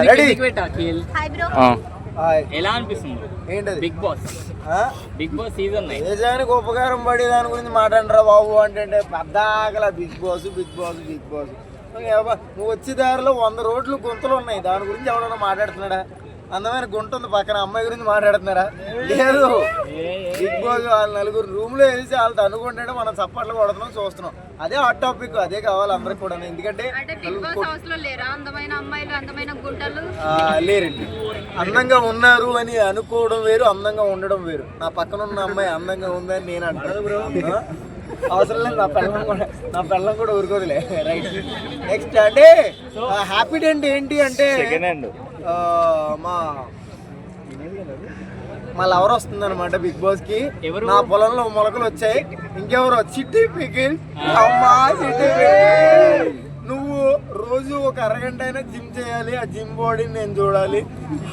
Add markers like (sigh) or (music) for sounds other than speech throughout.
Ready hi bro ఎలా అనిపిస్తుంది? ఏంటది? బిగ్ బాస్ ఆ? బిగ్ బాస్ సీజన్ ఉపకారం పడి దాని గురించి మాట్లాడరా బాబు అంటే అంటే పెద్దాకల Bigg Boss Bigg Boss Bigg Boss నువ్వు వచ్చే దారిలో వంద రోడ్లు గుంతలు ఉన్నాయి. దాని గురించి ఎవడన్నా మాట్లాడుతున్నాడా? అందమైన గుంట ఉంది పక్కన. అమ్మాయి గురించి మాట్లాడుతున్నారా? లేదు. వాళ్ళ నలుగురు రూమ్లో వేసి వాళ్ళతో అనుకుంటే మనం చప్పట్లు కొడుతున్నాం చూస్తున్నాం. అదే హాట్ టాపిక్ అదే కావాలి అందరికి కూడా. ఎందుకంటే అంటే బిగ్ బాస్ హౌస్లో లేరా? అందమైన అమ్మాయిలు అందమైన గుంటలు? ఆ, లేరండి. అందంగా ఉన్నారు అని అనుకోవడం వేరు అందంగా ఉండడం వేరు. నా పక్కన ఉన్న అమ్మాయి అందంగా ఉందని నేను అంటాను? అవసరం లేదు నా పిల్లం కూడా నా పిల్లం కూడా ఊరుకోదులే. రైట్ నెక్స్ట్ అంటే హ్యాపీ డెంట్ ఏంటి అంటే ఆ, మా మా లవర్ వస్తుంది అనమాట బిగ్ బాస్కి. ఎవరు? నా పొలంలో మొలకలు వచ్చాయి. ఇంకెవరు? చిట్టి పికిల్. అమ్మా చిట్టి నువ్వు రోజు ఒక అరగంట అయినా జిమ్ చేయాలి. ఆ జిమ్ బాడీని నేను చూడాలి.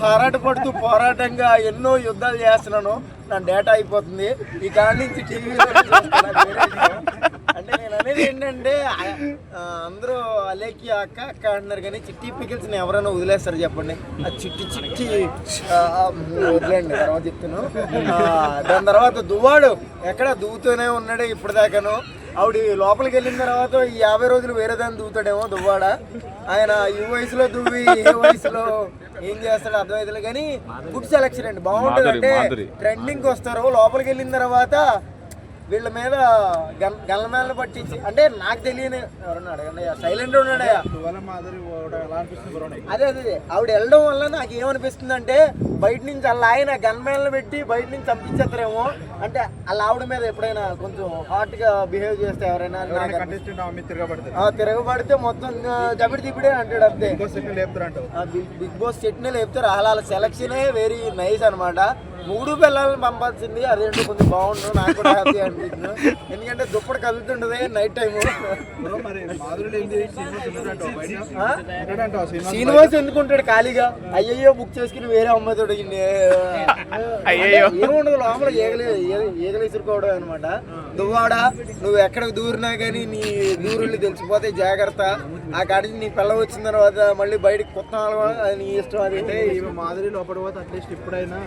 హారాట పడుతూ పోరాటంగా ఎన్నో యుద్ధాలు చేస్తున్నాను. నా డేటా అయిపోతుంది. ఈ కాడి నుంచి టీవీ అంటే నేను అనేది ఏంటంటే అందరూ అలేకి అక్క అక్క అంటున్నారు కానీ చిట్టి పికిల్స్ని ఎవరైనా వదిలేస్తారు చెప్పండి. ఆ చిట్టి చిట్టి వదిలేండి తర్వాత చెప్తాను. ఆ, దాని తర్వాత దువ్వాడు ఎక్కడ దువ్వుతూనే ఉన్నాడు ఇప్పటిదాకాను. ఆవిడ లోపలికి వెళ్ళిన తర్వాత ఈ యాభై రోజులు వేరే దాన్ని దువ్వుతాడేమో దువ్వాడ. ఆయన ఈ వయసులో దువ్వి ఏ వయసులో ఏం చేస్తాడు అర్థమైతలే కానీ గుడ్ సెలెక్షన్ అండి. బాగుంటుంది అంటే ట్రెండింగ్కి వస్తారు. లోపలికి వెళ్ళిన తర్వాత వీళ్ళ మీద గన్ గల్ల మేళ పట్టించి అంటే నాకు తెలియని ఎవరన్నా సైలెంట్ ఉన్నాడయ్యా అదే అదే ఆవిడ వెళ్ళడం వల్ల నాకు ఏమనిపిస్తుంది అంటే బయట నుంచి అలా ఆయన గన్మేళ పెట్టి బయట నుంచి చంపించేస్తారేమో. అంటే అలా ఆవిడ మీద ఎప్పుడైనా కొంచెం హాట్గా బిహేవ్ చేస్తే ఎవరైనా తిరగబడితే మొత్తం జబిడి తిప్పిడే అంటాడు అంతే. బిగ్ బాస్ చెట్నే లేపుతారు. అలా సెలక్షనే వెరీ నైస్ అన్నమాట. మూడు పిల్లల్ని పంపాల్సింది. అదేంటో కొంచెం బాగుండు నాకు కూడా హ్యాపీ అనిపించింది. ఎందుకంటే దుప్పటి కదులుతుంటది నైట్ టైం శ్రీనివాస్ ఎందుకుంటాడు ఖాళీగా? అయ్యయ్యో బుక్ చేసుకుని వేరే అమ్మాయితో ఏముండదు లోపల ఏగలే ఏగలు ఇసురుకోవడం అనమాట దువ్వాడ నువ్వు ఎక్కడికి దూరినా కానీ నీ దూరుళ్ళు తెలిసిపోతే జాగ్రత్త. ఆ కాడికి నీ పిల్ల వచ్చిన తర్వాత మళ్ళీ బయటకు కొత్త అది నీ ఇష్టం అది అంటే మాదిరి లోపల పోతే అట్లీస్ట్ ఇప్పుడైనా.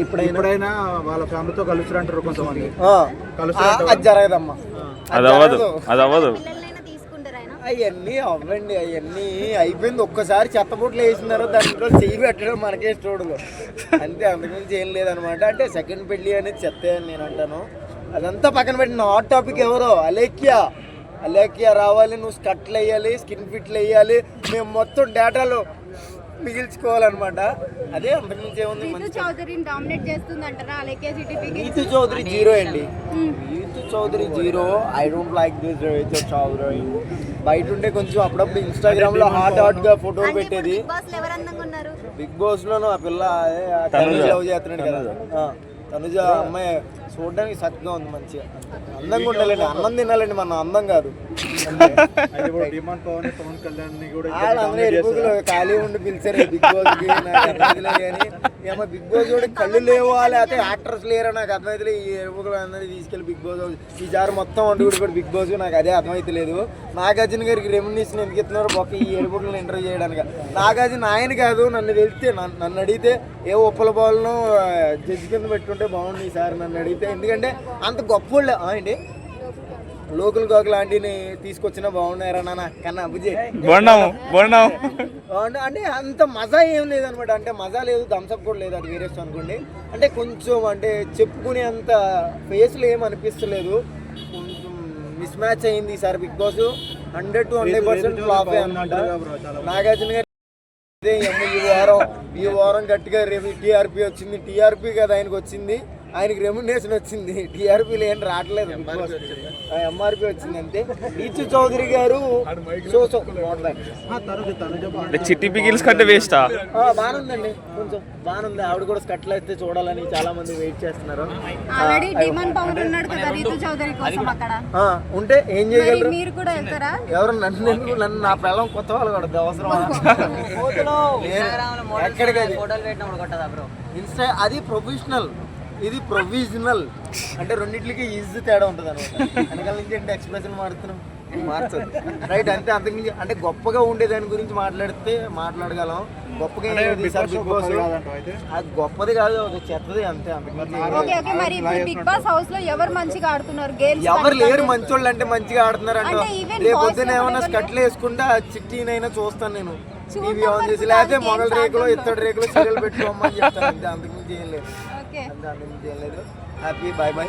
ఇప్పుడైనా వాళ్ళ ఫ్యామిలీతో కలుస్తారంటారు కొంతమంది. అది జరగదమ్మా. అది అవ్వదు. అది అవ్వదు. అవన్నీ అవ్వండి అవన్నీ అయిపోయింది. ఒక్కసారి చెత్తబుట్లు వేసిన తర్వాత దాంట్లో చెయ్యి పెట్టడం మనకే చూడదు అంతే అంతకుమించి ఏం లేదనమాట. అంటే సెకండ్ పెళ్ళి అనేది చెత్తే అని నేను అంటాను. అదంతా పక్కన పెట్టిన హాట్ టాపిక్ ఎవరో? అలేఖ్యా. అలేఖ్యా రావాలి నువ్వు స్కట్లు వేయాలి స్కిన్ ఫిట్లు వేయాలి. మేము మొత్తం డేటాలు మిగిల్చుకోవాలన్నమాట. అదే అంతకుమించి ఏముంది? రీతు మంచి చౌదరిని డామినేట్ చేస్తుంది అంటారా అలాగే సిటీపీకి నీతు చౌదరి జీరో అండి. Neetu Chaudhary zero. I don't like this Neetu Chaudhary. బయట ఉంటే కొంచెం అప్పుడప్పుడు ఇన్స్టాగ్రామ్లో హాట్ హాట్గా ఫోటోలు పెట్టేది. బిగ్ బాస్లో ఎవరు అందంగా ఉన్నారు బిగ్ బాస్ లోను ఆ పిల్ల లవ్ చేస్తున్నాడు కదా. ఆ, తనుజ అమ్మాయి చూడడానికి చక్కగా ఉంది మంచిగా. అందంగా ఉండాలండి. అన్నం తినాలండి మన. అందం కాదు. ఖాళీ ఉండి పిలిచారు బిగ్ బాస్ కానీ ఏమో బిగ్ బాస్ కూడా కళ్ళు లేవా లేకపోతే యాక్టర్స్ లేరా నాకు అర్థమైతలే ఈ ఎరుపుకులు అందరినీ తీసుకెళ్ళి బిగ్ బాస్ ఈ జారు మొత్తం వండి కూడా బిగ్ బాస్ నాకు అదే అర్థమైతలేదు. నాగార్జున గారికి రెమ్యునేషన్ ఎందుకు ఇస్తున్నారు? ఒక ఈ ఎరుపుకులను ఇంటర్వ్యూ చేయడానికి? నాగార్జున ఆయన కాదు నన్ను వెళ్తే నన్ను అడిగితే ఏ ఉప్పల బాల్ను జడ్జి కింద పెట్టుకుంటే బాగుంది ఈసారి నన్ను అడిగితే. ఎందుకంటే అంత గొప్ప వాళ్ళు ఏంటి? లోకల్ గోక లాంటిని తీసుకొచ్చినా బాగున్నారా నాన్న. కన్నా అభిజయ్ బోండాము బోండాము అంటే- అంటే అంత మజా ఏం లేదనమాట. అంటే మజా లేదు థమ్స్అప్ కూడా లేదు అది వేరే అనుకోండి. అంటే కొంచెం అంటే చెప్పుకునే అంత ఫేస్లో ఏం అనిపిస్తలేదు. కొంచెం మిస్ మ్యాచ్ అయింది ఈసారి Bigg Boss. Hundred to hundred percent flop అనమాట. నాగార్జున గారు ఈ వారం. ఈ వారం గట్టిగా రేపు టీఆర్పీ వచ్చింది. టీఆర్పీ కదా ఆయనకు వచ్చింది. ఆయనకి రెమ్యునేషన్ వచ్చింది. టీఆర్పీలు ఏం రావట్లేదు ఎంఆర్పీ వచ్చింది? అంతే నీచు చౌదరి గారు బాగుంది. చిట్టి పిగిల్స్ కంటే వేస్టా ఆ, బాగానుందండి కొంచెం బాగానుంది ఆవిడ కూడా స్కట్లు అయితే చూడాలని చాలా మంది వెయిట్ చేస్తున్నారు. ఆల్రెడీ డిమాండ్ పవన్ ఉన్నాడు కదా రీతు చౌదరి కోసం అక్కడ. ఆ, ఉంటే ఏం చేయగలరు? మీరు కూడా వెళ్తారా? ఎవరు నన్ను నన్ను నా పిల్లం కొత్త వాళ్ళు కూడా అవసరం (laughs) ఎక్కడికి ఇన్స్టా అది ప్రొఫెషనల్ ఇది ప్రొవిజనల్ అంటే రెండిట్లకి ఈజీ తేడా ఉంటుంది అనమాట వెనకాల నుంచి అంటే ఎక్స్ప్రెషన్ మాడుతున్నాం మార్చదు రైట్ అంతే అంతకుమించి అంటే గొప్పగా ఉండే దాని గురించి మాట్లాడితే మాట్లాడగలం. గొప్పగా అది గొప్పది కాదు అది చెత్తది అంతే అంతకుమించి బిగ్ బాస్ హౌస్లో ఎవరు మంచిగా ఆడుతున్నారు? గేమ్స్ ఎవరు లేరు మంచోళ్ళు అంటే మంచిగా ఆడుతున్నారు అంట ఏమన్నా ఎవరు స్కట్లు వేసుకుంటే ఆ చిట్టీనైనా చూస్తాను నేను. టీవీ ఆన్ చేసి లేకపోతే మొగల రేకులో. ఇత్తడి రేకులో సీరియల్ పెట్టుకోమని చెప్తాను అంతే అంతకుమించి ఏం లేదు. ఓకే అంతే అంతకుమించి ఏం లేదు హ్యాపీ బాయ్ బాయ్